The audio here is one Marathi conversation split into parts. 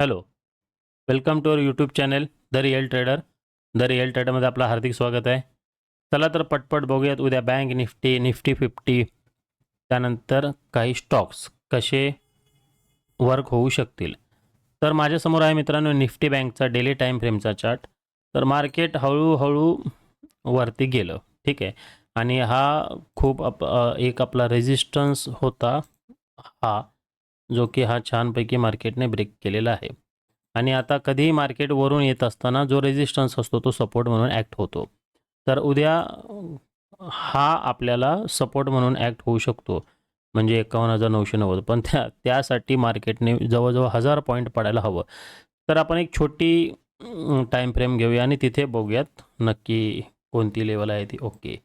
Hello. Welcome to our YouTube channel the real trader. The real ट्रेडरमध्ये आपलं हार्दिक स्वागत आहे. चला तर पटपट बघूयात उद्या बँक निफ्टी निफ्टी फिफ्टी त्यानंतर काही स्टॉक्स कसे वर्क होऊ शकतील. तर माझ्यासमोर आहे मित्रांनो निफ्टी बँकचा डेली टाईम फ्रेमचा चार्ट. तर मार्केट हळूहळू वरती गेलं ठीक आहे. आणि हा खूप आप एक आपला रेजिस्टन्स होता. हा जो की हा छानपैकी मार्केटने ब्रेक केलेला आहे. आणि आता कधीही मार्केट वरून येत असताना जो रेजिस्टन्स असतो तो सपोर्ट म्हणून ॲक्ट होतो. तर उद्या हा आपल्याला सपोर्ट म्हणून ॲक्ट होऊ शकतो. म्हणजे एकावन्न हजार नऊशे नव्वद. पण त्या त्यासाठी मार्केटने जवळजवळ हजार पॉईंट पडायला हवं. तर आपण एक छोटी टाईम फ्रेम घेऊया आणि तिथे बघूयात नक्की कोणती लेवल आहे ती. ओके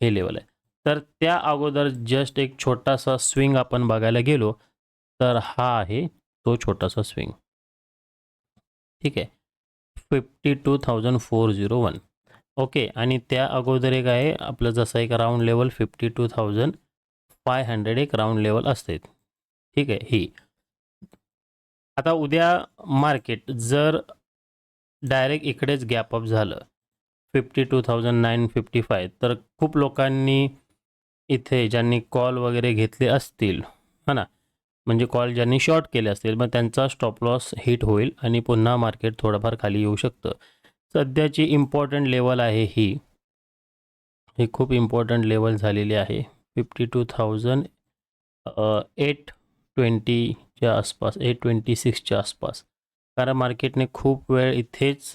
हे लेवल आहे. तर त्या अगोदर जस्ट एक छोटासा स्विंग आपण बघायला गेलो. तर हा आहे तो छोटासा स्विंग ठीक आहे. Fifty two thousand four zero one okay आणि त्या अगोदर एक आहे आपलं जसं एक round level fifty two thousand five hundred एक राऊंड लेवल असते. ठीक आहे ही. आता उद्या मार्केट जर डायरेक्ट इकडेच गॅप अप झालं fifty two thousand nine fifty five तर खूप लोकांनी इथे ज्यांनी कॉल वगैरे घेतले असतील है ना म्हणजे कॉल ज्यांनी शॉर्ट केले असतील मग त्यांचा स्टॉप लॉस हिट होईल आणि पुन्हा मार्केट थोडंफार खाली येऊ शकतं. सध्याची इम्पॉर्टंट लेवल आहे ही. ही खूप इम्पॉर्टंट लेवल झालेली आहे. फिफ्टी टू थाउजंड एट ट्वेंटीच्या आसपास एट ट्वेंटी सिक्सच्या आसपास. कारण मार्केटने खूप वेळ इथेच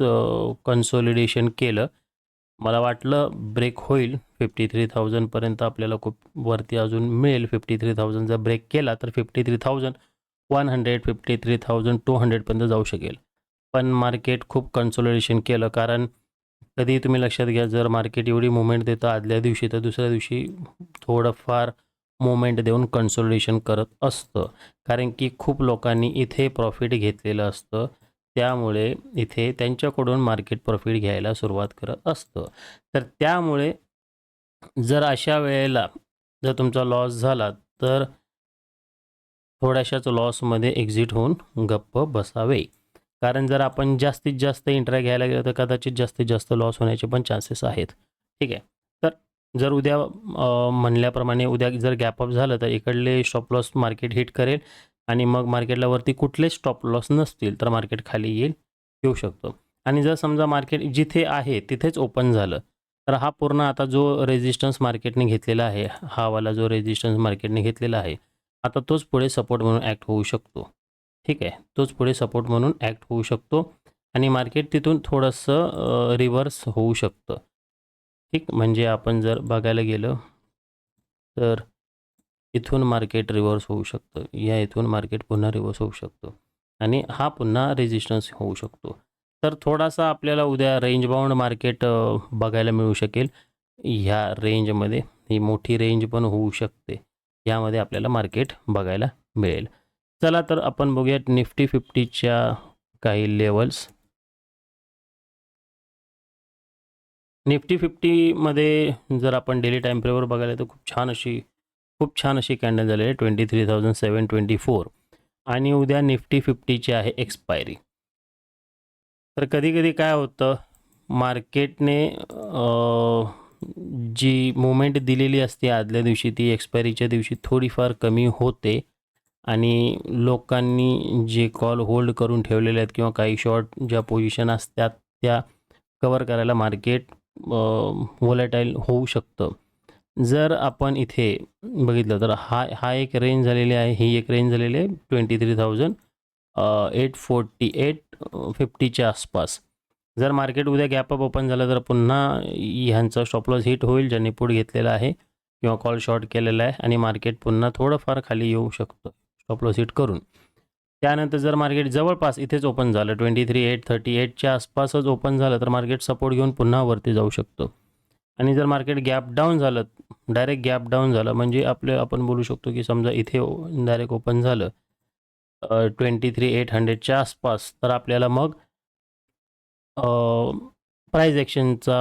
कन्सोलिडेशन केलं. मला वाटलं ब्रेक होईल. फिफ्टी थ्री थाउजंडपर्यंत आपल्याला खूप वरती अजून मिळेल. फिफ्टी थ्री थाउजंड जर ब्रेक केला तर fifty three thousand one hundred fifty three thousand two हंड्रेडपर्यंत जाऊ शकेल. पण मार्केट खूप कन्सोलिडेशन केलं. कारण कधी तुम्ही लक्षात घ्या जर मार्केट एवढी मुवमेंट देतं आदल्या दिवशी तर दुसऱ्या दिवशी थोडंफार मुवमेंट देऊन कन्सोलिडेशन करत असतं. कारण की खूप लोकांनी इथे प्रॉफिट घेतलेलं असतं. त्यामुळे इथे त्यांच्याकडून मार्केट प्रॉफिट घ्यायला सुरुवात करत असतं. तर त्यामुळे जर अशा वेळेला जर तुमचा लॉस झाला तर थोड्याशाच लॉसमध्ये एक्झिट होऊन गप्प बसावे. कारण जर आपण जास्तीत जास्त इंट्रा घ्यायला गेलो तर कदाचित जास्तीत जास्त लॉस होण्याचे पण चान्सेस आहेत. ठीक आहे? तर जर उद्या म्हणल्याप्रमाणे उद्या जर गॅप अप झालं तर इकडले स्टॉप लॉस मार्केट हिट करेल. आणि मग मार्केटला वरती कुठलेच स्टॉप लॉस नसतील तर मार्केट खाली येईल येऊ शकतो. आणि जर समजा मार्केट जिथे आहे तिथेच ओपन झालं तर हा पूर्ण आता जो रेजिस्टन्स मार्केटने घेतलेला आहे हावाला जो रेजिस्टन्स मार्केटने घेतलेला आहे आता तोच पुढे सपोर्ट म्हणून ॲक्ट होऊ शकतो. ठीक आहे? तोच पुढे सपोर्ट म्हणून ॲक्ट होऊ शकतो आणि मार्केट तिथून थोडंसं रिव्हर्स होऊ शकतं. ठीक? म्हणजे आपण जर बघायला गेलं तर इथून मार्केट रिव्हर्स होऊ शकतं. या इथून मार्केट पुन्हा रिव्हर्स होऊ शकतो. आणि हा पुन्हा रेजिस्टन्स होऊ शकतो. तर थोडासा आपल्याला उद्या रेंज बाउंड मार्केट बघायला मिळू शकेल. ह्या रेंजमध्ये ही मोठी रेंज पण होऊ शकते. यामध्ये आपल्याला मार्केट बघायला मिळेल. चला तर आपण बघूयात निफ्टी फिफ्टीच्या काही लेवल्स निफ्टी फिफ्टीमध्ये जर आपण डेली टाईम फ्रेमवर बघायला तर खूप छान अशी खूप छान अशी कॅन्डल झालेली आहे. Twenty three thousand seven twenty four आणि उद्या निफ्टी फिफ्टीची आहे एक्सपायरी तर कधीकधी काय होतं मार्केटने जी मुवमेंट दिलेली असते आदल्या दिवशी ती एक्सपायरीच्या दिवशी थोडीफार कमी होते. आणि लोकांनी जे कॉल होल्ड करून ठेवलेले आहेत किंवा काही शॉर्ट ज्या पोझिशन असतात त्या कवर करायला मार्केट वोलेटाईल होऊ शकतं. जर आपण इथे बघितलं तर हा हा एक रेंज झालेली आहे ही एक रेंज झालेली आहे twenty three thousand eight forty eight फिफ्टीच्या आसपास. जर मार्केट उद्या गॅप अप ओपन झालं तर पुन्हा ह्यांचा स्टॉपलॉस हिट होईल ज्यांनी पुढे घेतलेला आहे किंवा कॉल शॉर्ट केलेला आहे आणि मार्केट पुन्हा थोडंफार खाली येऊ शकतं स्टॉपलॉस हिट करून. त्यानंतर जर मार्केट जवळपास इथेच ओपन झालं ट्वेंटी थ्री एट थर्टी एटच्या आसपासच ओपन झालं तर मार्केट सपोर्ट घेऊन पुन्हा वरती जाऊ शकतो. आणि जर मार्केट गॅप डाऊन झालं डायरेक्ट गॅप डाऊन झालं म्हणजे आपले आपण बोलू शकतो की समजा इथे डायरेक्ट ओपन झालं ट्वेंटी थ्री एट हंड्रेडच्या आसपास तर आपल्याला मग प्राईज ॲक्शनचा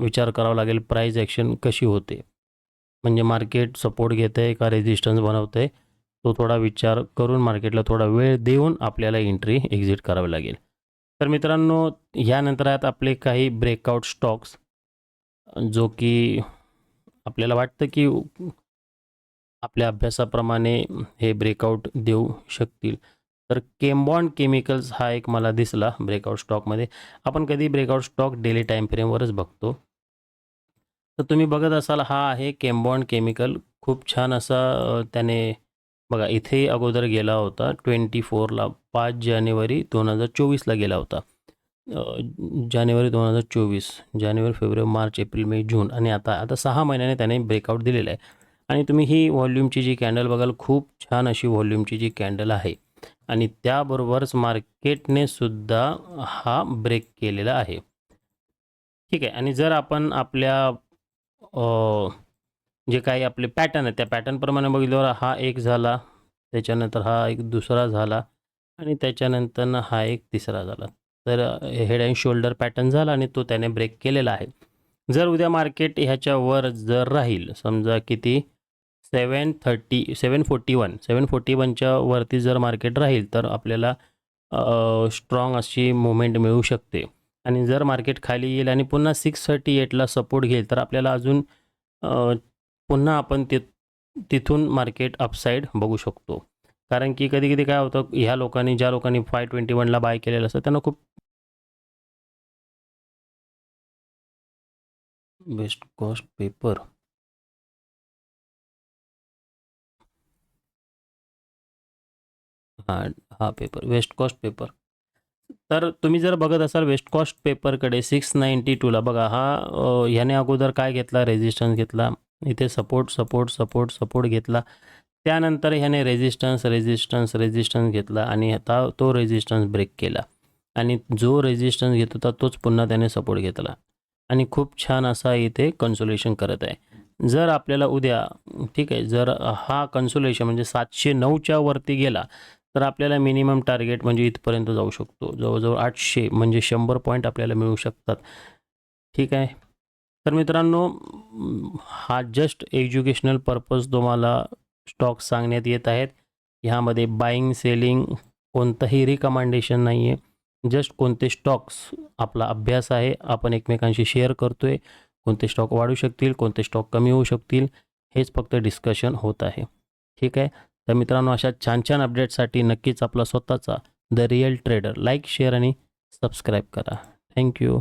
विचार करावा लागेल. प्राईज ॲक्शन कशी होते? म्हणजे मार्केट सपोर्ट घेत आहे का रेजिस्टन्स बनवतं आहे तो थोडा विचार करून मार्केटला थोडा वेळ देऊन आपल्याला एंट्री एक्झिट करावी लागेल. तर मित्रांनो यानंतर आहेत आपले काही ब्रेकआउट स्टॉक्स जो की आपल्याला वाटतं की आपल्या अभ्यासाप्रमाणे हे ब्रेकआउट देऊ शकतील. तर केम्बॉन्ड केमिकल्स हा एक मला दिसला ब्रेकआउट स्टॉकमध्ये आपण कधी ब्रेकआउट स्टॉक डेली टाईम फ्रेमवरच बघतो. तर तुम्ही बघत असाल हा आहे केम्बॉन्ड केमिकल खूप छान असा त्याने बघा इथे अगोदर गेला होता. ट्वेंटी फोरला पाच जानेवारी दोन हजार चोवीसला गेला होता. जानेवारी दोन हजार चोवीस जानेवारी फेब्रुवारी मार्च एप्रिल मे जून आणि आता आता सहा महिन्याने त्याने ब्रेकआउट दिलेला आहे. आणि तुम्ही ही व्हॉल्यूमची जी कॅन्डल बघाल खूप छान अशी व्हॉल्यूमची जी कॅन्डल आहे. आणि त्याबरोबरच मार्केटने सुद्धा हा ब्रेक केलेला आहे. ठीक आहे. आणि जर आपण आपल्या जे काही आपले पॅटर्न आहेत त्या पॅटर्नप्रमाणे बघितल्यावर हा एक झाला त्याच्यानंतर हा एक दुसरा झाला आणि त्याच्यानंतर हा एक तिसरा झाला. तर हेड अँड शोल्डर पॅटर्न झाला आणि तो त्याने ब्रेक केलेला आहे. जर उद्या मार्केट ह्याच्यावर जर राहील समजा किती? Seven thirty seven forty one seven forty वनच्या वरती जर मार्केट राहील तर आपल्याला स्ट्रॉंग अशी मुवमेंट मिळू शकते. आणि जर मार्केट खाली येईल आणि पुन्हा सिक्स थर्टी एटला सपोर्ट घेईल तर आपल्याला अजून पुन्हा आपण ति तिथून मार्केट अपसाईड बघू शकतो. कारण की कधी कधी काय होतं ह्या लोकांनी ज्या लोकांनी फाय ट्वेंटी वनला बाय केलेलं असतं त्यांना खूप बेस्ट कॉस्ट पेपर हा हा पेपर वेस्ट कॉस्ट पेपर तर तुम्ही जर बघत असाल वेस्ट कॉस्ट पेपरकडे सिक्स नाईन्टी टूला बघा हा ह्याने अगोदर काय घेतला रेजिस्टन्स घेतला इथे सपोर्ट सपोर्ट सपोर्ट सपोर्ट घेतला. त्यानंतर ह्याने रेजिस्टन्स रेजिस्टन्स रेजिस्टन्स घेतला आणि आता तो रेजिस्टन्स ब्रेक केला. आणि जो रेजिस्टन्स घेत होता तोच पुन्हा त्याने सपोर्ट घेतला. आणि खूप छान असा इथे कन्सोलेशन करत आहे. जर आपल्याला उद्या ठीक आहे जर हा कन्सोलेशन म्हणजे सातशे नऊच्या वरती गेला तर आपल्याला मिनिमम टार्गेट म्हणजे इथपर्यंत जाऊ शकतो. जवळजवळ आठशे म्हणजे शंभर पॉईंट आपल्याला मिळू शकतात. ठीक आहे? तर मित्रांनो हा जस्ट एज्युकेशनल पर्पज तुम्हाला स्टॉक सांगण्यात येत आहेत. ह्यामध्ये बाईंग सेलिंग कोणतंही रिकमांडेशन नाही आहे जस्ट कोणते स्टॉक्स आपला अभ्यास आहे आपण एकमेकांशी शेअर करतो आहे कोणते स्टॉक वाढू शकतील कोणते स्टॉक कमी होऊ शकतील हेच फक्त डिस्कशन होत आहे. ठीक आहे? तर मित्रांनो अशा छान छान अपडेटसाठी नक्कीच आपला स्वतःचा the real trader like share आणि सबस्क्राईब करा. Thank you